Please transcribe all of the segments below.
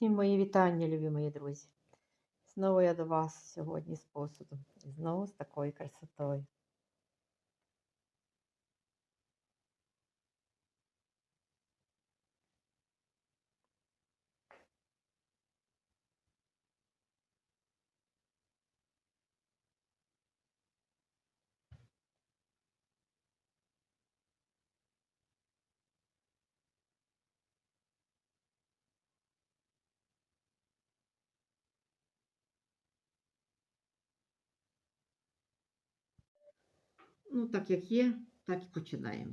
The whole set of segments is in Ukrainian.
Всім мої вітання, любі мої друзі. Знову я до вас сьогодні з посудом. І знову з такою красотою. Ну, так як є, так і починаємо.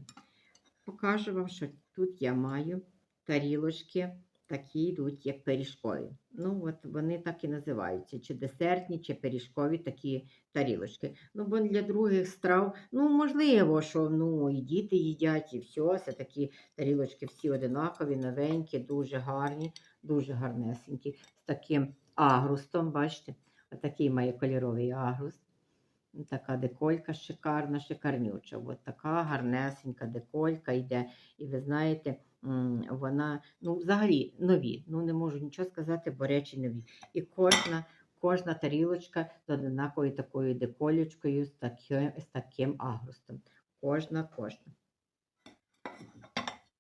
Покажу вам, що тут я маю тарілочки, такі йдуть, як пиріжкові. Ну, от вони так і називаються: чи десертні, чи пиріжкові такі тарілочки. Ну, бо для других страв, ну, можливо, що ну, і діти їдять, і все. Це такі тарілочки всі одинакові, новенькі, дуже гарні, дуже гарнесенькі. З таким агрустом, бачите, отакий має кольоровий агруст. Така деколька шикарна, шикарнюча. От така гарнесенька деколька йде. І ви знаєте, вона ну, взагалі нові. Ну, не можу нічого сказати, бо речі нові. І кожна, кожна тарілочка з однаковою такою деколечкою, з таким, з таким агрустом. Кожна, кожна.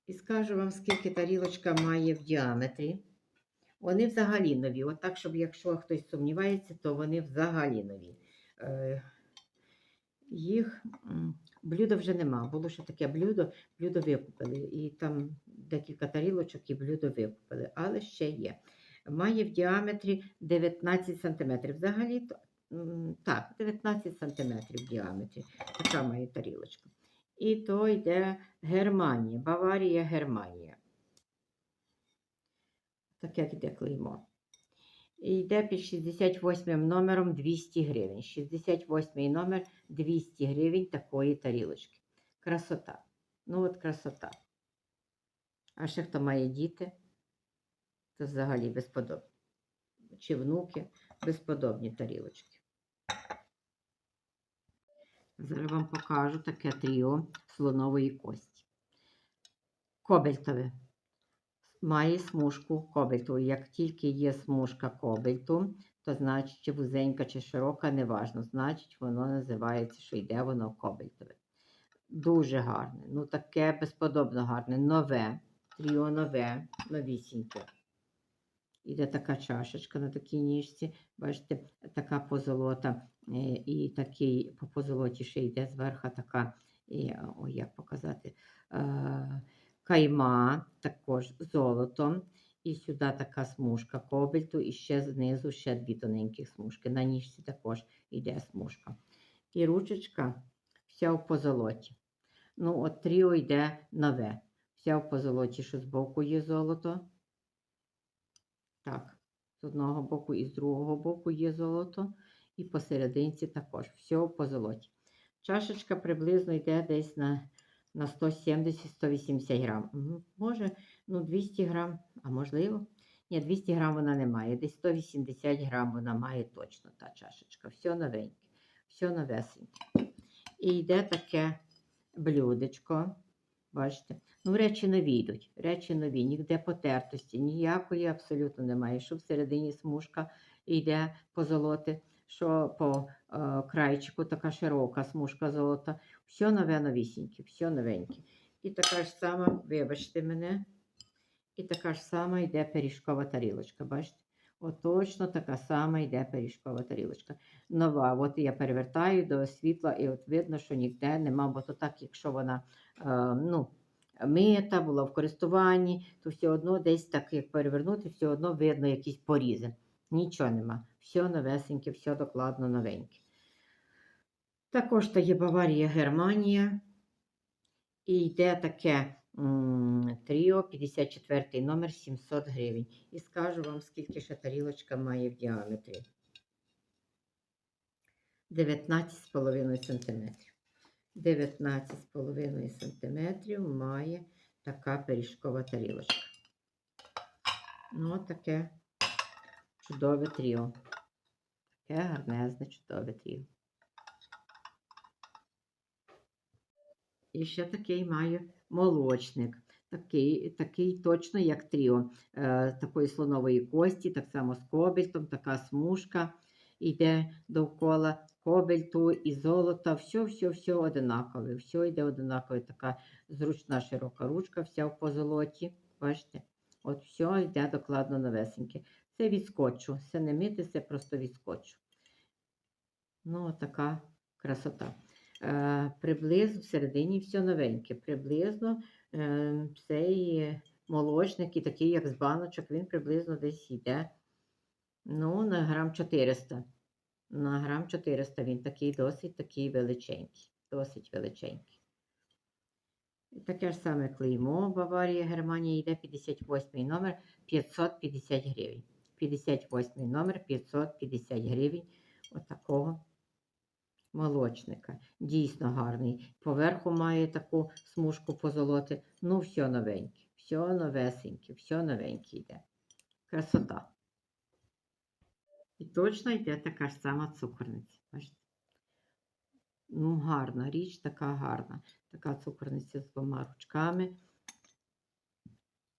І скажу вам, скільки тарілочка має в діаметрі. Вони взагалі нові. От так, щоб якщо хтось сумнівається, то вони взагалі нові. Їх блюда вже нема. Було ще таке блюдо, блюдо викупили. І там декілька тарілочок і блюдо викупили, але ще є. Має в діаметрі 19 см. Взагалі, так, 19 см в діаметрі. Така має тарілочка. І то йде Германія, Баварія, Германія. Таке йде клеймо. І йде під 68 номером 200 гривень. 68 номер 200 гривень такої тарілочки. Красота. Ну от красота. А ще хто має діти, то взагалі безподобні. Чи внуки, безподобні тарілочки. Зараз вам покажу таке тріо слонової кості. Кобальтове має смужку кобальту. Як тільки є смужка кобальту, то значить, чи вузенька, чи широка, неважно. Значить, воно називається, що йде воно кобальтове. Дуже гарне. Ну, таке безподобно гарне, нове, тріо нове, новісіньке. Іде така чашечка на такій ніжці. Бачите, така позолота. е, І такий по позолоті ще йде зверху така, і, ой, як показати, е, кайма, також золотом. І сюди така смужка кобальту, і ще знизу ще дві тоненьких смужки. На ніжці також йде смужка. І ручечка вся в позолоті. Ну, от тріо йде нове. Вся в позолоті, що збоку є золото. Так, з одного боку і з другого боку є золото. І посерединці також. Все в позолоті. Чашечка приблизно йде десь на на 170-180 грам. Може, ну 200 грам, а можливо. Ні, 200 грам вона не має. Десь 180 грам вона має точно та чашечка. Все новеньке, все новесеньке. І йде таке блюдечко. Бачите? Ну, речі нові йдуть. Речі нові, ніде потертості, ніякої абсолютно немає. Що всередині смужка йде позолоти, що по е, крайчику така широка смужка золота. Все нове новісіньке, все новеньке. І така ж сама, вибачте мене, і така ж сама йде пиріжкова тарілочка. Бачите? От точно така сама йде пиріжкова тарілочка. Нова. От я перевертаю до світла, і от видно, що ніде нема, бо то так, якщо вона е, ну, мита, була в користуванні, то все одно десь так, як перевернути, все одно видно якісь порізи. Нічого нема. Все новесеньке, все докладно новеньке. Також то є Баварія, Германія. І йде таке тріо, 54 номер 700 гривень. І скажу вам, скільки ще тарілочка має в діаметрі. 19,5 см. 19,5 см має така пиріжкова тарілочка. Ну, таке чудове тріо. Таке гарнезне, чудове тріо. І ще такий маю молочник. Такий, такий точно, як тріо, е, такої слонової кості, так само з кобальтом, така смужка йде довкола кобальту і золота. Все, все, все одинакове. Все йде одинакове. Така зручна широка ручка, вся в позолоті. Бачите? От все йде докладно новесеньке. Це від скотчу. Це не мити, це просто від скотчу. Ну, така красота. Е, приблизно всередині все новеньке. Приблизно е, цей молочник і такий, як з баночок, він приблизно десь йде ну, на грам 400. На грам 400 він такий досить такий величенький. Досить величенький. І таке ж саме клеймо Баварія, Германія йде 58 номер 550 гривень. 58 номер 550 гривень. Отакого молочника. Дійсно гарний. Поверху має таку смужку позолоти. Ну, все новеньке, все новесеньке, все новеньке йде. Красота. І точно йде така ж сама цукорниця. Бачите? Ну, гарна річ, така гарна. Така цукорниця з двома ручками.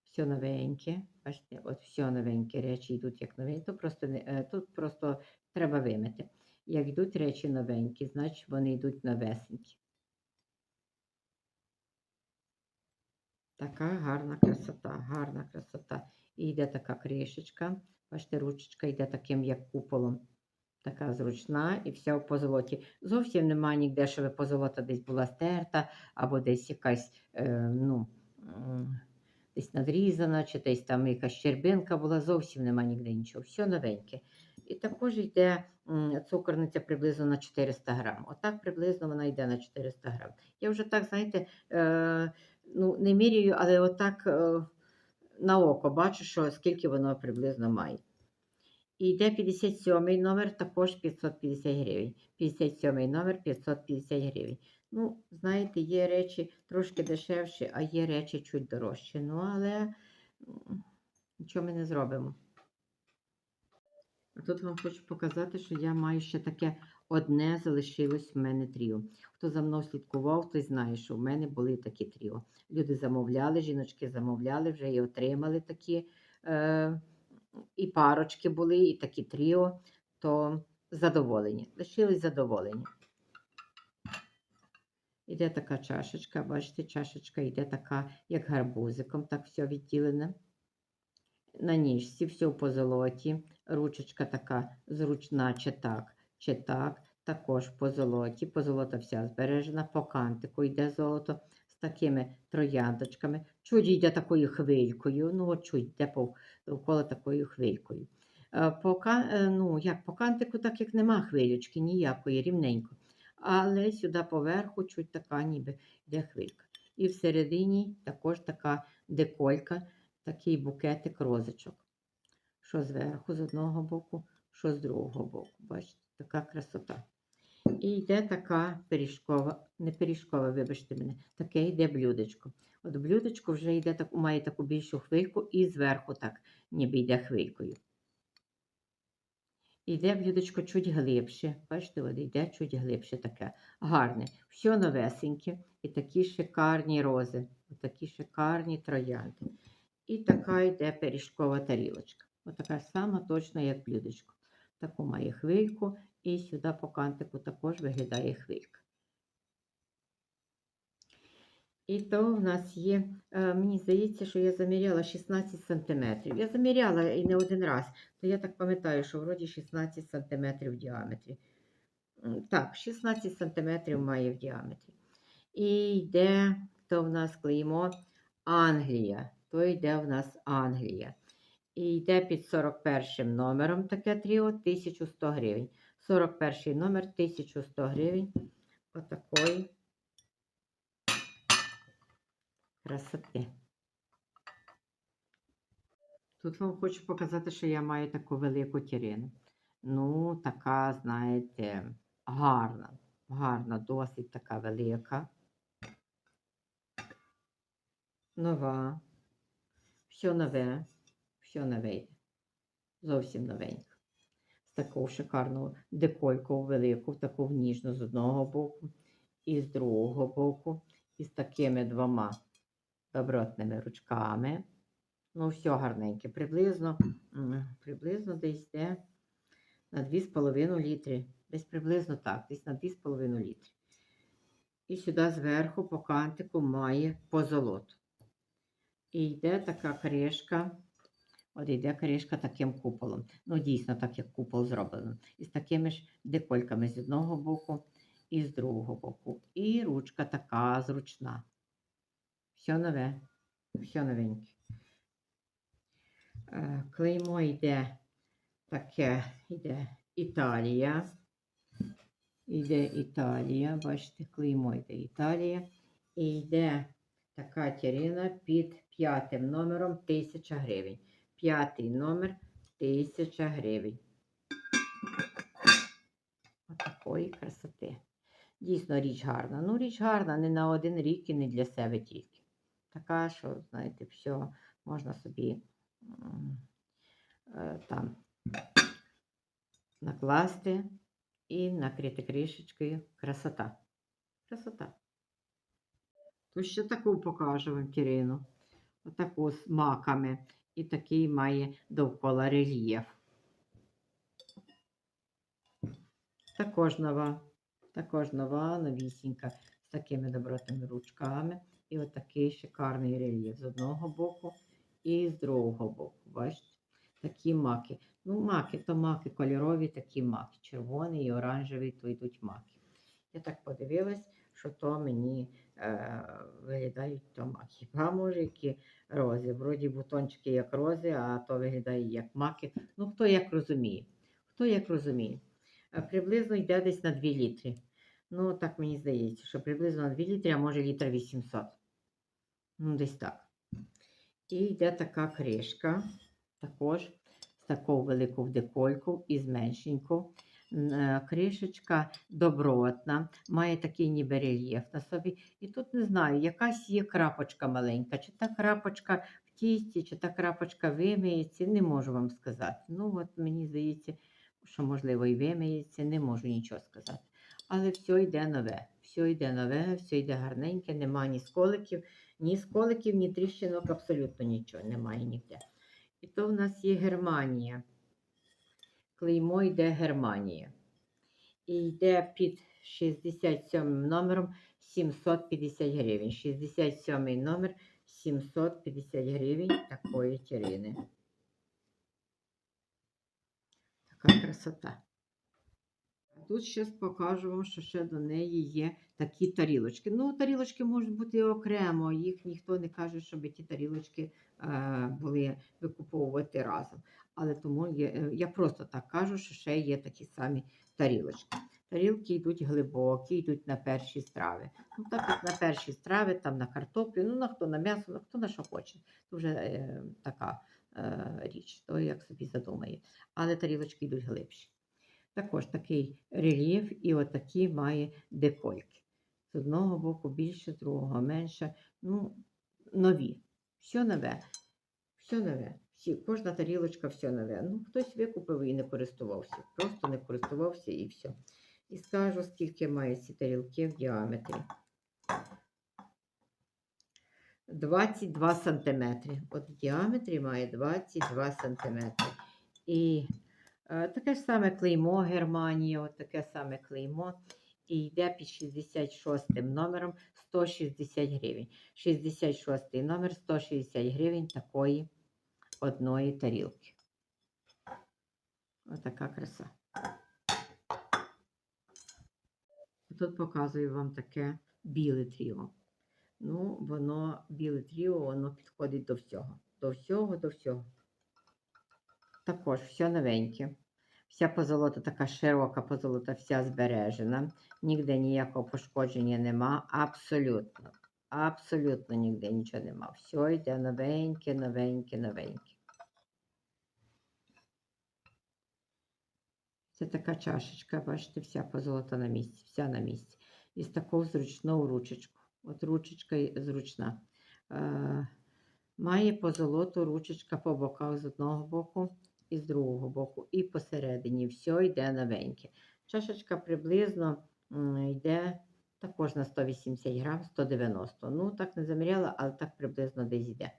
Все новеньке. Бачите, от все новеньке речі йдуть як новенькі. Тут просто, е, тут просто треба вимити. Як йдуть речі новенькі, значить вони йдуть новесенькі. Така гарна красота, гарна красота. І йде така кришечка. Бачите, ручечка йде таким, як куполом. Така зручна і вся в позолоті. Зовсім немає ніде, щоб позолота десь була стерта, або десь якась, е, ну, десь надрізана, чи десь там якась щербинка була. Зовсім немає ніде нічого. Все новеньке. І також йде цукорниця приблизно на 400 грам. Отак приблизно вона йде на 400 грам. Я вже так, знаєте, е, ну, не міряю, але отак е, на око бачу, що скільки воно приблизно має. І йде 57 номер, також 550 гривень. 57 номер 550 гривень. Ну, знаєте, є речі трошки дешевші, а є речі чуть дорожчі. Ну, але нічого ми не зробимо. А тут вам хочу показати, що я маю ще таке одне залишилось в мене тріо. Хто за мною слідкував, той знає, що в мене були такі тріо. Люди замовляли, жіночки замовляли, вже і отримали такі. Е, і парочки були, і такі тріо, то задоволені. Лишились задоволені. Іде така чашечка, бачите, чашечка йде така, як гарбузиком, так все відділене. На ніжці все в позолоті. Ручечка така зручна, чи так, чи так. Також в позолоті. Позолота вся збережена, по кантику йде золото з такими трояндочками. Чуть йде такою хвилькою. Ну, от чуть йде довкола такою хвилькою. Е, По, е, ну, як по кантику, так як нема хвилючки ніякої, рівненько. Але сюди поверху чуть така ніби йде хвилька. І всередині також така деколька, такий букетик розочок. Що зверху з одного боку, що з другого боку. Бачите, така красота. І йде така пиріжкова, не пиріжкова, вибачте мене, таке йде блюдечко. От блюдечко вже йде так, має таку більшу хвильку і зверху так, ніби йде хвилькою. Іде блюдечко чуть глибше. Бачите, от йде чуть глибше таке. Гарне. Все новесеньке. І такі шикарні рози. Такі шикарні троянди. І така йде пиріжкова тарілочка. Отака сама точно, як блюдечко. Таку має хвильку, і сюди по кантику також виглядає хвилька. І то в нас є, е, мені здається, що я заміряла 16 см. Я заміряла і не один раз, то я так пам'ятаю, що вроді 16 см в діаметрі. Так, 16 см має в діаметрі. І йде, то в нас клеймо Англія. То йде в нас Англія. І йде під 41 номером таке тріо 1100 гривень. 41 номер 1100 гривень. Отакої красоти. Тут вам хочу показати, що я маю таку велику тірину. Ну, така, знаєте, гарна. Гарна, досить така велика. Нова. Все нове. Все нове. Зовсім новенька. З такого шикарного декольку велику, таку ніжну з одного боку і з другого боку. І з такими двома добротними ручками. Ну, все гарненьке. Приблизно, приблизно десь йде на 2,5 літри. Десь приблизно так, десь на 2,5 літри. І сюди зверху по кантику має позолоту. І йде така кришка. От йде кришка таким куполом. Ну, дійсно, так як купол зроблено. І з такими ж декольками з одного боку і з другого боку. І ручка така зручна. Все нове, все новеньке. Е, Клеймо йде таке, йде Італія. Йде Італія, бачите, клеймо йде Італія. І йде така тірина під п'ятим номером 1000 гривень. П'ятий номер 1000 гривень. Отакої красоти. Дійсно, річ гарна. Ну, річ гарна не на один рік і не для себе тільки. Така, що, знаєте, все можна собі е, там накласти і накрити кришечкою. Красота. Красота. То ще таку покажу вам тірину. Отаку з маками. І такий має довкола рельєф. Також нова. Також нова, новісінька, з такими добротними ручками. І отакий шикарний рельєф з одного боку і з другого боку. Бачите? Такі маки. Ну, маки, то маки кольорові, такі маки. Червоний і оранжевий, то йдуть маки. Я так подивилась, що то мені е, виглядають то маки. А може, які рози. Вроді бутончики як рози, а то виглядає як маки. Ну, хто як розуміє. Хто як розуміє. Е, Приблизно йде десь на 2 літри. Ну, так мені здається, що приблизно на 2 літри, а може літр 800. Ну, десь так. І йде така кришка, також з таку велику в декольку і з. Е, Кришечка добротна, має такий ніби рельєф на собі. І тут не знаю, якась є крапочка маленька, чи та крапочка в тісті, чи та крапочка вимиється, не можу вам сказати. Ну, от мені здається, що можливо і вимиється, не можу нічого сказати. Але все йде нове, все йде нове, все йде гарненьке, нема ні сколиків, ні сколиків, ні тріщинок, абсолютно нічого немає ніде. І то в нас є Германія. Клеймо йде Германія. І йде під 67 номером 750 гривень. 67 номер 750 гривень такої тірини. Така красота. Тут ще покажу вам, що ще до неї є такі тарілочки. Ну, тарілочки можуть бути окремо, їх ніхто не каже, щоб ті тарілочки е, були викуповувати разом. Але тому є, е, я просто так кажу, що ще є такі самі тарілочки. Тарілки йдуть глибокі, йдуть на перші страви. Ну, так як на перші страви, там на картоплю, ну на хто на м'ясо, на хто на що хоче. Це вже е, така е, річ, то як собі задумає. Але тарілочки йдуть глибші. Також такий рельєф і отакі має декольки. З одного боку більше, з другого менше. Ну, нові. Все нове. Все нове. Всі, кожна тарілочка все нове. Ну, хтось викупив і не користувався. Просто не користувався і все. І скажу, скільки має ці тарілки в діаметрі. 22 сантиметри. От в діаметрі має 22 сантиметри. І Таке ж саме клеймо Германія, от таке саме клеймо. І йде під 66 номером 160 гривень. 66 номер 160 гривень такої одної тарілки. Отака краса. Тут показую вам таке біле тріо. Ну, воно біле тріо, воно підходить до всього. До всього, до всього. Також все новеньке. Вся позолота така широка позолота, вся збережена. Ніде ніякого пошкодження нема. Абсолютно. Абсолютно ніде нічого нема. Все йде новеньке, новеньке, новеньке. Це така чашечка, бачите, вся позолота на місці, вся на місці. І з таку зручну ручечку. От ручечка зручна. Е, має позолоту ручечка по боках з одного боку і з другого боку, і посередині все йде новеньке. Чашечка приблизно йде Також на 180 грам 190. Ну, так не заміряла, але так приблизно десь йде.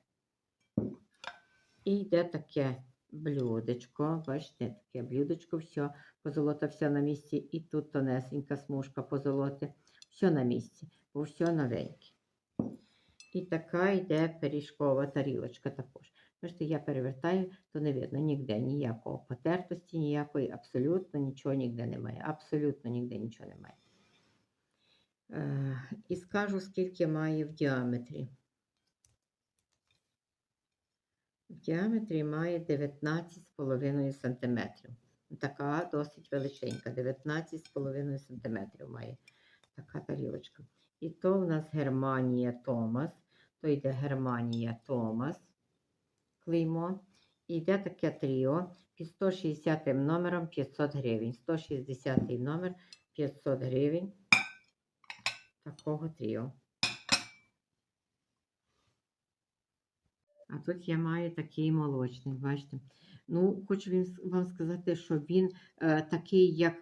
І йде таке блюдечко. Бачите, таке блюдечко, все, позолота все на місці. І тут тонесенька смужка позолоти. Все на місці, бо все новеньке. І така йде пиріжкова тарілочка також. Бачите, я перевертаю, то не видно ніде ніякого потертості, ніякої, абсолютно нічого ніде немає. Абсолютно ніде нічого немає. Е, і скажу, скільки має в діаметрі. В діаметрі має 19,5 см. Така досить величенька, 19,5 см має така тарілочка. І то в нас Германія Томас, то йде Германія Томас клеймо. І йде таке тріо під 160 номером 500 гривень. 160 номер 500 гривень такого тріо. А тут я маю такий молочник, бачите. Ну, хочу вам сказати, що він е, такий, як,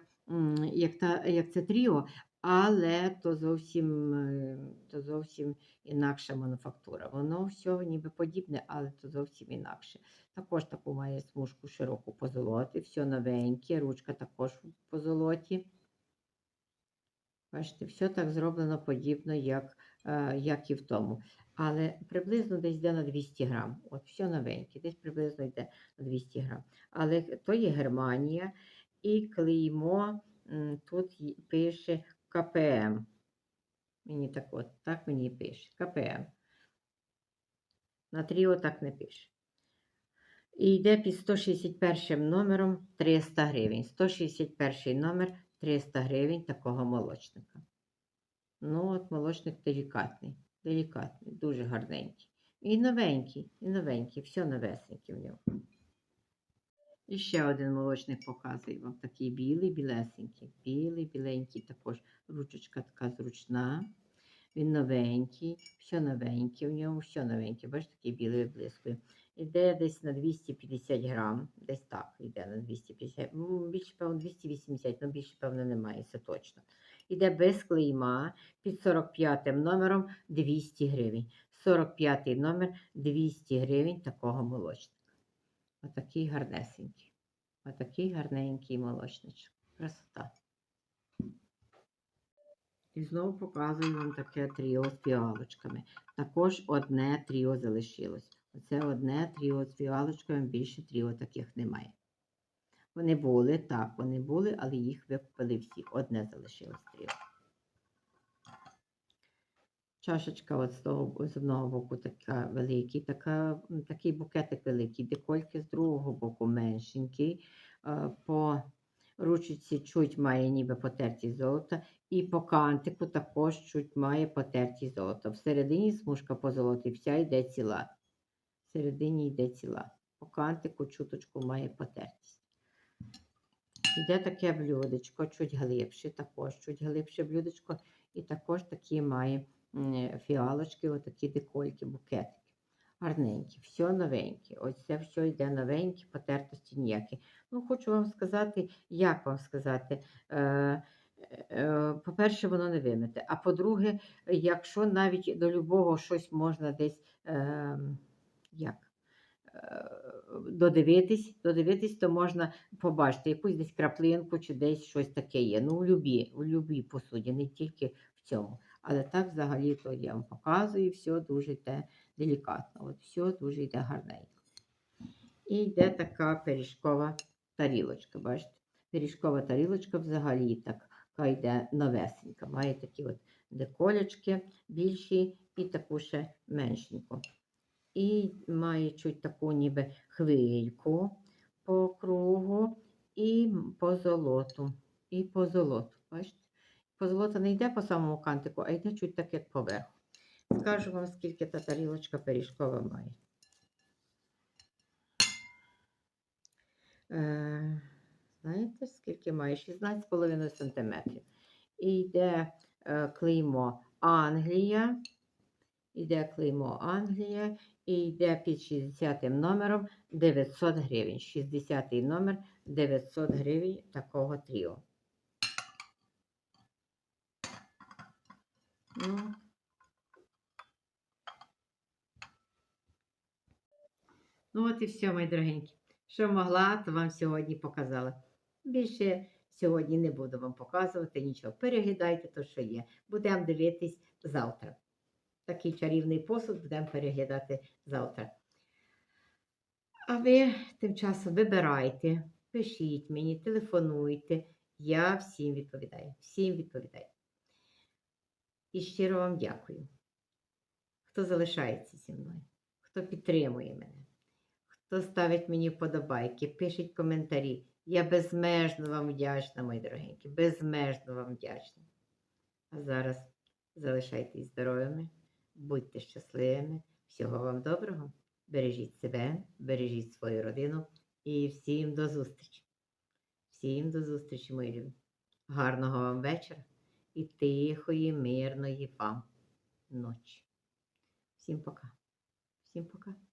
як, та, як це тріо, але то зовсім, е, то зовсім інакша мануфактура. Воно все ніби подібне, але то зовсім інакше. Також таку має смужку широку по золоті, все новеньке, ручка також по золоті. Бачите, все так зроблено подібно, як, е, як і в тому. Але приблизно десь йде на 200 грам. От все новеньке, десь приблизно йде на 200 грам. Але то є Германія, і клеймо тут пише КПМ. Мені так от, так мені пише. КПМ. На тріо так не пише. І йде під 161 номером 300 гривень. 161 номер 300 гривень такого молочника. Ну, от молочник делікатний. Делікатний, дуже гарненький. І новенький, і новенький, все новесеньке в ньому. І ще один молочник показую вам. Такий білий, білесенький. Білий, біленький також. Ручечка така зручна. Він новенький, все новеньке в ньому, все новеньке. Бачите, такий білий блискує. Іде десь на 250 грам, десь так, йде на 250, ну, більше, певно, 280, ну більше, певно, немає, це точно. Іде без клейма під 45 номером 200 гривень. 45 номер 200 гривень такого молочника. Отакий гарнесенький. Отакий гарненький молочничок. Красота. І знову показую вам таке тріо з фіалочками. Також одне тріо залишилось. Оце одне тріо з фіалочками, більше тріо таких немає. Вони були, так, вони були, але їх викупили всі. Одне залишилось тріо. Чашечка от з, того, з одного боку така великий, така, такий букетик великий, декольки з другого боку меншенький. По ручці чуть має ніби потертість золота, і по кантику також чуть має потертість золота. Всередині смужка по золоті вся йде ціла. Всередині йде ціла. По кантику чуточку має потертість. Йде таке блюдечко, чуть глибше, також чуть глибше блюдечко, і також такі має фіалочки, отакі декольки, букетики. Гарненькі, все новеньке. Ось це все йде новеньке, потертості ніякі. Ну, хочу вам сказати, як вам сказати. Е, По-перше, воно не вимите. А по-друге, якщо навіть до любого щось можна десь е, як, е, додивитись, додивитись, то можна побачити якусь десь краплинку чи десь щось таке є. Ну, у любій, у любій посуді, не тільки в цьому. Але так взагалі то я вам показую, все дуже йде делікатно. От все дуже йде гарненько. І йде така пиріжкова тарілочка. Бачите? Пиріжкова тарілочка взагалі така йде новесенька. Має такі от деколечки більші і таку ще меншеньку. І має чуть таку ніби хвильку по кругу і по золоту. І по золоту. Бачите? Позолота не йде по самому кантику, а йде чуть так, як поверху. Скажу вам, скільки та тарілочка пиріжкова має. Е, знаєте, скільки має? 16,5 см. І йде е, клеймо Англія. Йде клеймо Англія і йде під 60 номером 900 гривень. 60 номер 900 гривень такого тріо. Ну. Ну, от і все, мої дорогенькі. Що могла, то вам сьогодні показала. Більше сьогодні не буду вам показувати нічого. Переглядайте те, що є. Будемо дивитись завтра. Такий чарівний посуд будемо переглядати завтра. А ви тим часом вибирайте, пишіть мені, телефонуйте. Я всім відповідаю. Всім відповідаю. І щиро вам дякую, хто залишається зі мною, хто підтримує мене, хто ставить мені вподобайки, пишіть коментарі. Я безмежно вам вдячна, мої дорогенькі, безмежно вам вдячна. А зараз залишайтесь здоровими, будьте щасливими, всього вам доброго. Бережіть себе, бережіть свою родину і всім до зустрічі. Всім до зустрічі, мої любі. Гарного вам вечора і тихої, мирної вам ночі. Всім пока. Всім пока.